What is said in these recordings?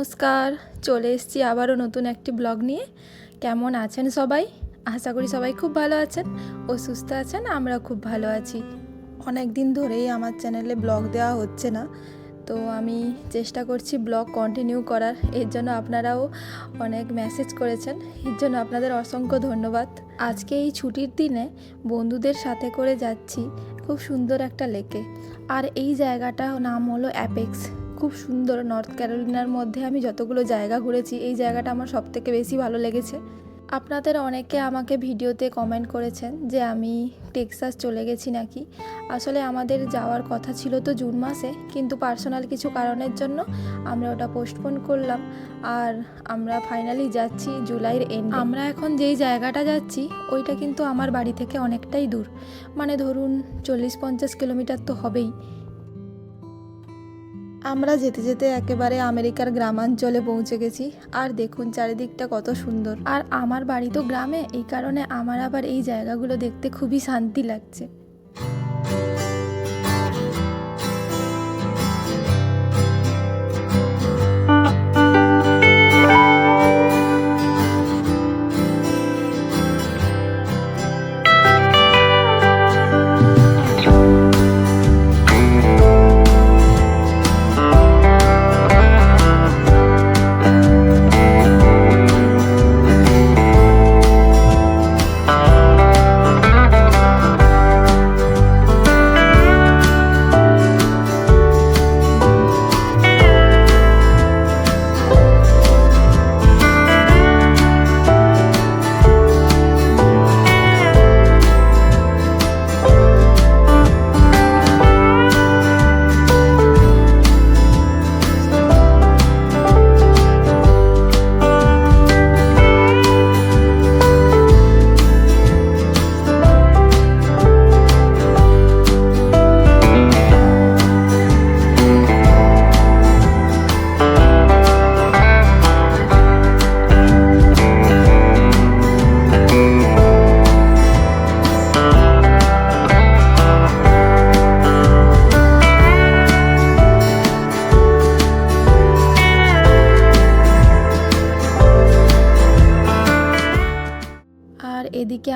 নমস্কার, চলে এসেছি আবারও নতুন একটি ব্লগ নিয়ে। কেমন আছেন সবাই? আশা করি সবাই খুব ভালো আছেন ও সুস্থ আছেন, আমরা খুব ভালো আছি। অনেক দিন ধরেই আমার চ্যানেলে ব্লগ দেওয়া হচ্ছে না, তো আমি চেষ্টা করছি ব্লগ কন্টিনিউ করার। এর জন্য আপনারাও অনেক মেসেজ করেছেন, এর জন্য আপনাদের অসংখ্য ধন্যবাদ। আজকে এই ছুটির দিনে বন্ধুদের সাথে করে যাচ্ছি, খুব সুন্দর একটা লেকে। আর এই জায়গাটার নাম হলো অ্যাপেক্স খুব সুন্দর নর্থ ক্যারোলিনার মধ্যে আমি যতগুলো জায়গা ঘুরেছি, এই জায়গাটা আমার সবথেকে বেশি ভালো লেগেছে। আপনাদের অনেকে আমাকে ভিডিওতে কমেন্ট করেছেন যে আমি টেক্সাস চলে গেছি নাকি। আসলে আমাদের যাওয়ার কথা ছিল তো জুন মাসে, কিন্তু পার্সোনাল কিছু কারণের জন্য আমরা ওটা পোস্টপোন করলাম। আর আমরা ফাইনালি যাচ্ছি জুলাইয়ের এন্ড আমরা এখন যেই জায়গাটা যাচ্ছি, ওইটা কিন্তু আমার বাড়ি থেকে অনেকটাই দূর। মানে ধরুন চল্লিশ পঞ্চাশ কিলোমিটার তো হবেই। আমরা যেতে যেতে একেবারে আমেরিকার গ্রামাঞ্চলে পৌঁছে গেছি। আর দেখুন চারিদিকটা কত সুন্দর। আর আমার বাড়ি তো গ্রামে, এই কারণে আমার আবার এই জায়গাগুলো দেখতে খুবই শান্তি লাগছে।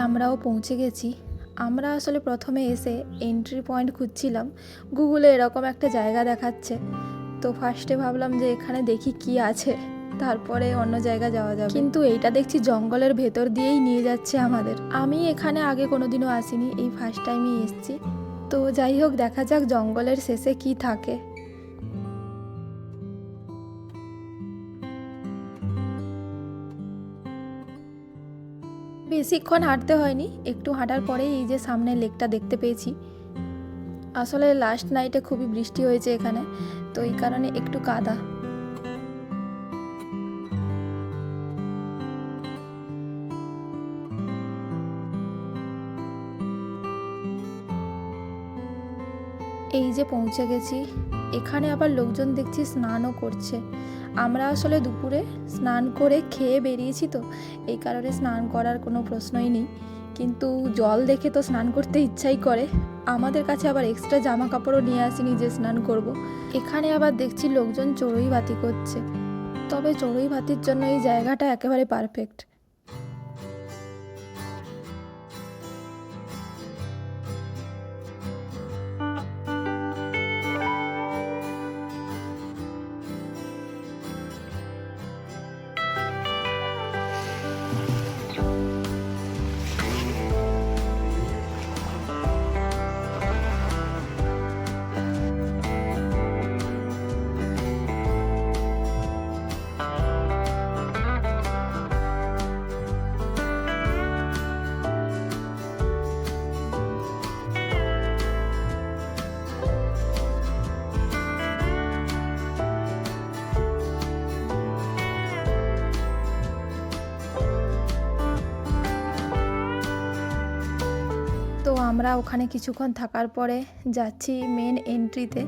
আমরাও পৌঁছে গেছি। আমরা আসলে প্রথমে এসে এন্ট্রি পয়েন্ট খুঁজছিলাম। গুগলে এরকম একটা জায়গা দেখাচ্ছে। তো ফার্স্টে ভাবলাম যে এখানে দেখি কি আছে। তারপরে অন্য জায়গা যাওয়া যাবে। কিন্তু এইটা দেখছি জঙ্গলের ভেতর দিয়েই নিয়ে যাচ্ছে আমাদের। আমি এখানে আগে কোনোদিনও আসিনি, এই ফার্স্ট টাইমই এসেছি। তো যাই হোক, দেখা যাক জঙ্গলের শেষে কি থাকে। বেশিক্ষণ হাঁটতে হয়নি, একটু হাঁটার পরেই এই যে সামনে লেকটা দেখতে পেয়েছি। আসলে লাস্ট নাইটে খুবই বৃষ্টি হয়েছে এখানে, তো এই কারণে একটু কাদা। এই যে পৌঁছে গেছি। এখানে আবার লোকজন দেখছি স্নানও করছে। আমরা আসলে দুপুরে স্নান করে খেয়ে বেরিয়েছি তো, এই কারণে স্নান করার কোনো প্রশ্নই নেই। কিন্তু জল দেখে তো স্নান করতে ইচ্ছাই করে। আমাদের কাছে আবার এক্সট্রা জামা কাপড়ও নিয়ে আসিনি যে স্নান করব। এখানে আবার দেখছি লোকজন চড়ুই বাতি করছে। তবে চড়ুই বাতির জন্য এই জায়গাটা একেবারে পারফেক্ট আমরা ওখানে কিছুক্ষণ থাকার পরে যাচ্ছি মেন এন্ট্রিতে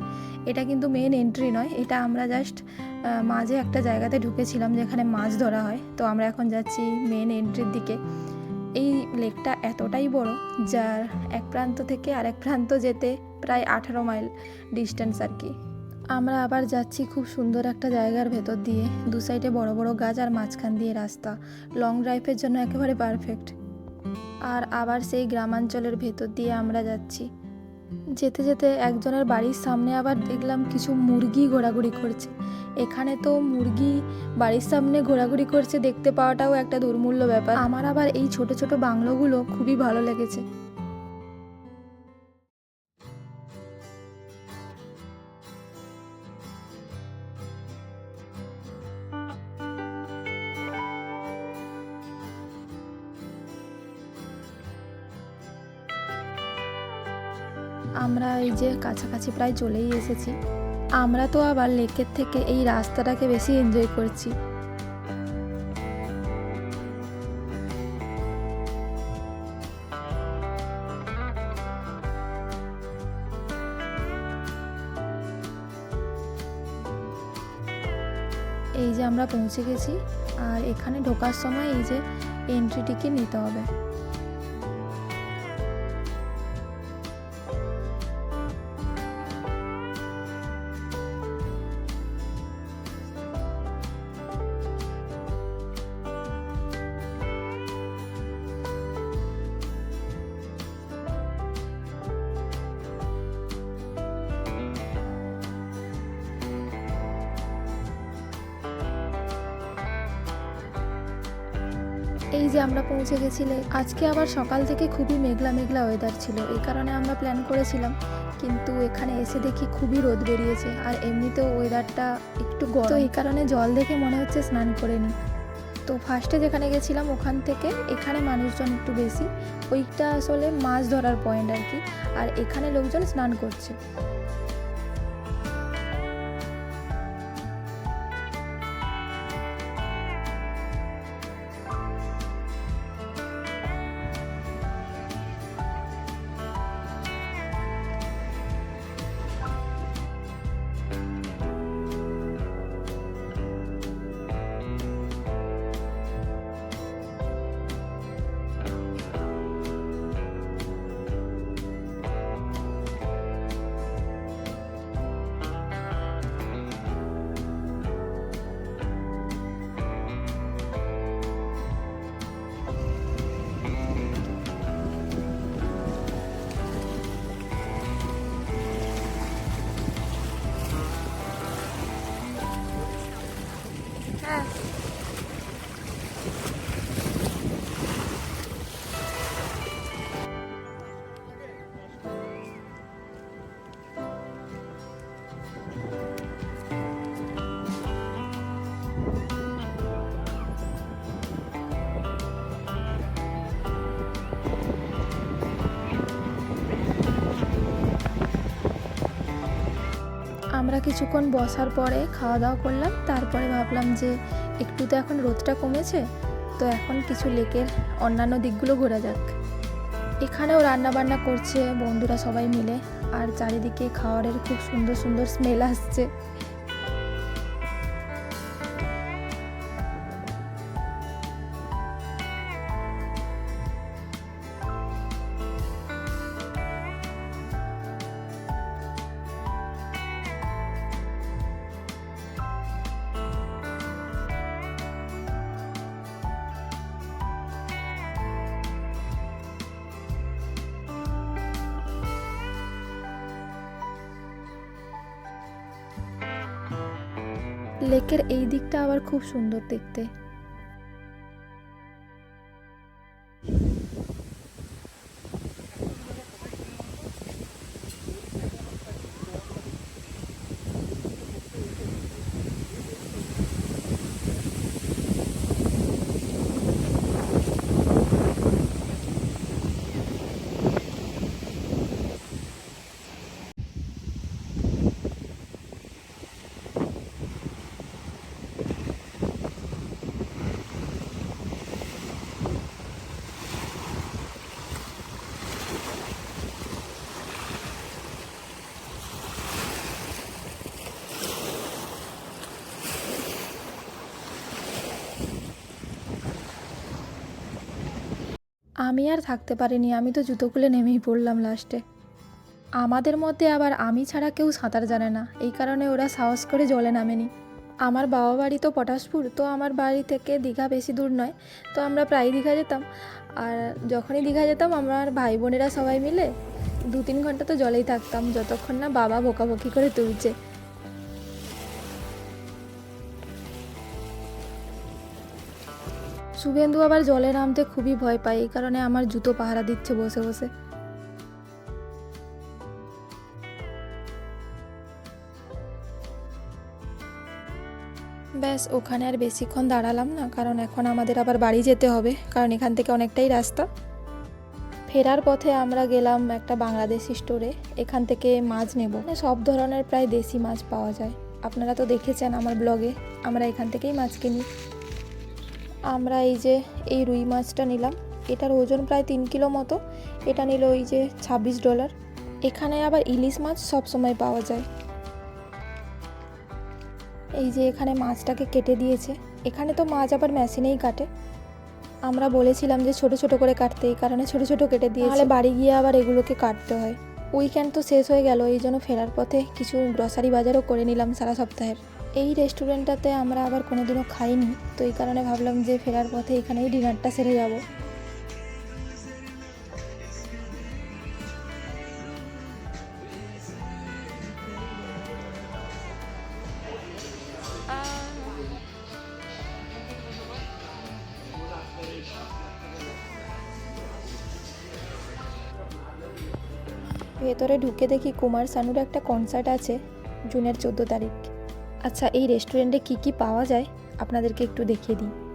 এটা কিন্তু মেন এন্ট্রি নয়, এটা আমরা জাস্ট মাঝে একটা জায়গাতে ঢুকেছিলাম যেখানে মাছ ধরা হয়। তো আমরা এখন যাচ্ছি মেন এন্ট্রির দিকে। এই লেকটা এতটাই বড়, যার এক প্রান্ত থেকে আরেক প্রান্ত যেতে প্রায় আঠারো মাইল ডিস্টেন্স আর কি। আমরা আবার যাচ্ছি খুব সুন্দর একটা জায়গার ভেতর দিয়ে। দু সাইডে বড় বড় গাছ আর মাঝখান দিয়ে রাস্তা। লং ড্রাইভের জন্য একেবারে পারফেক্ট আর আবার সেই গ্রামাঞ্চলের ভেতর দিয়ে আমরা যাচ্ছি। যেতে যেতে একজনের বাড়ির সামনে আবার দেখলাম কিছু মুরগি ঘোরাঘুরি করছে। এখানে তো মুরগি বাড়ির সামনে ঘোরাঘুরি করছে দেখতে পাওয়াটাও একটা দুর্মূল্য ব্যাপার। আমার আবার এই ছোট ছোট বাংলোগুলো খুবই ভালো লেগেছে। আমরা এই যে কাছাকাছি প্রায় চলেই এসেছি। আমরা তো আবার লেকের থেকে এই রাস্তাটাকে বেশি এনজয় করছি। এই যে আমরা পৌঁছে গেছি, আর এখানে ঢোকার সময় এই যে এন্ট্রি টিকিট নিতে হবে। এই যে আমরা পৌঁছে গেছিলে। আজকে আবার সকাল থেকে খুবই মেঘলা মেঘলা ওয়েদার ছিল, এই কারণে আমরা প্ল্যান করেছিলাম। কিন্তু এখানে এসে দেখি খুবই রোদ বেরিয়েছে, আর এমনিতেও ওয়েদারটা একটু গরম। এই কারণে জল দেখে মনে হচ্ছে স্নান করে নিই। তো ফার্স্টে যেখানে গেছিলাম ওখান থেকে এখানে মানুষজন একটু বেশি। ওইটা আসলে মাছ ধরার পয়েন্ট আর কি। আর এখানে লোকজন স্নান করছে। আমরা কিছুক্ষণ বসার পরে খাওয়া দাওয়া করলাম, তারপরে ভাবলাম যে একটু তো এখন রোদটা কমেছে, তো এখন কিছু লেকের অন্যান্য দিকগুলো ঘোরা যাক। এখানেও রান্না বান্না করছে বন্ধুরা সবাই মিলে, আর চারিদিকে খাওয়ারের খুব সুন্দর সুন্দর স্মেল আসছে। লেকের এই দিকটা আবার খুব সুন্দর দেখতে। আমি আর থাকতে পারিনি, আমি তো জুতো খুলে নেমেই পড়লাম লাস্টে। আমাদের মধ্যে আবার আমি ছাড়া কেউ সাঁতার জানে না, এই কারণে ওরা সাহস করে জলে নামেনি। আমার বাবা বাড়ি তো পটাশপুর, তো আমার বাড়ি থেকে দীঘা বেশি দূর নয়, তো আমরা প্রায় দীঘা যেতাম। আর যখনই দীঘা যেতাম, আমার ভাই বোনেরা সবাই মিলে দু তিন ঘণ্টা তো জলেই থাকতাম, যতক্ষণ না বাবা বকাবকি করে তুলছে। শুভেন্দু আবার জলে নামতে খুবই ভয় পায়, এই কারণে আমার জুতো পাহারা দিচ্ছে বসে বসে। ব্যাস, ওখানে আর বেশিক্ষণ দাঁড়ালাম না, কারণ এখন আমাদের আবার বাড়ি যেতে হবে, কারণ এখান থেকে অনেকটাই রাস্তা। ফেরার পথে আমরা গেলাম একটা বাংলাদেশি স্টোরে, এখান থেকে মাছ নেব। মানে সব ধরনের প্রায় দেশি মাছ পাওয়া যায়। আপনারা তো দেখেছেন আমার ব্লগে, আমরা এখান থেকেই মাছ কিনি। আমরা এই যে এই রুই মাছটা নিলাম। এটার ওজন প্রায় তিন কিলো মতো। এটা নিল ওই যে ছাব্বিশ ডলার। এখানে আবার ইলিশ মাছ সব সময় পাওয়া যায়। এই যে এখানে মাছটাকে কেটে দিয়েছে। এখানে তো মাছ আবার মেশিনেই কাটে। আমরা বলেছিলাম যে ছোট ছোট করে কাটতে এই কারণে ছোট ছোট কেটে দিয়ে তাহলে বাড়ি গিয়ে আবার এগুলোকে কাটতে হয়। উইকেন্ড তো শেষ হয়ে গেল এই জন্য ফেরার পথে কিছু গ্রসারি বাজারও করে নিলাম সারা সপ্তাহের। এই রেস্টুরেন্টটাতে আমরা আবার কোনোদিনও খাইনি, তো এই কারণে ভাবলাম যে ফেরার পথে এখানেই ডিনারটা সেরে যাব। ভেতরে ঢুকে দেখি কুমার সানুর একটা কনসার্ট আছে, জুনের চোদ্দ তারিখ। আচ্ছা এই রেস্টুরেন্টে কি কি পাওয়া যায়? আপনাদেরকে একটু দেখিয়ে দিই।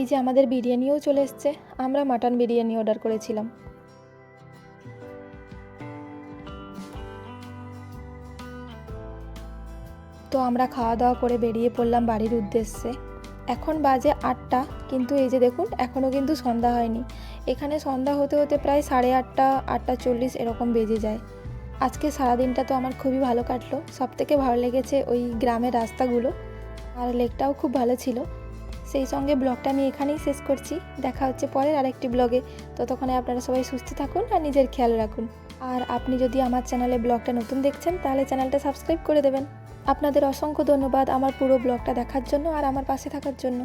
এই যে আমাদের বিরিয়ানিও চলে এসছে, আমরা মাটন বিরিয়ানি অর্ডার করেছিলাম। তো আমরা খাওয়া দাওয়া করে বেরিয়ে পড়লাম বাড়ির উদ্দেশ্যে। এখন বাজে আটটা, কিন্তু এই যে দেখুন এখনও কিন্তু সন্ধ্যা হয়নি। এখানে সন্ধ্যা হতে হতে প্রায় সাড়ে আটটা আটটা চল্লিশ এরকম বেজে যায়। আজকে সারাদিনটা তো আমার খুবই ভালো কাটলো। সব থেকে ভালো লেগেছে ওই গ্রামের রাস্তাগুলো। আর লেকটাও খুব ভালো ছিল। সেই সঙ্গে ব্লগটা আমি এখানেই শেষ করছি। দেখা হচ্ছে পরের আরেকটি ব্লগে। ততক্ষণে আপনারা সবাই সুস্থ থাকুন আর নিজের খেয়াল রাখুন। আর আপনি যদি আমার চ্যানেলে ব্লগটা নতুন দেখছেন, তাহলে চ্যানেলটা সাবস্ক্রাইব করে দেবেন। আপনাদের অসংখ্য ধন্যবাদ আমার পুরো ব্লগটা দেখার জন্য আর আমার পাশে থাকার জন্য।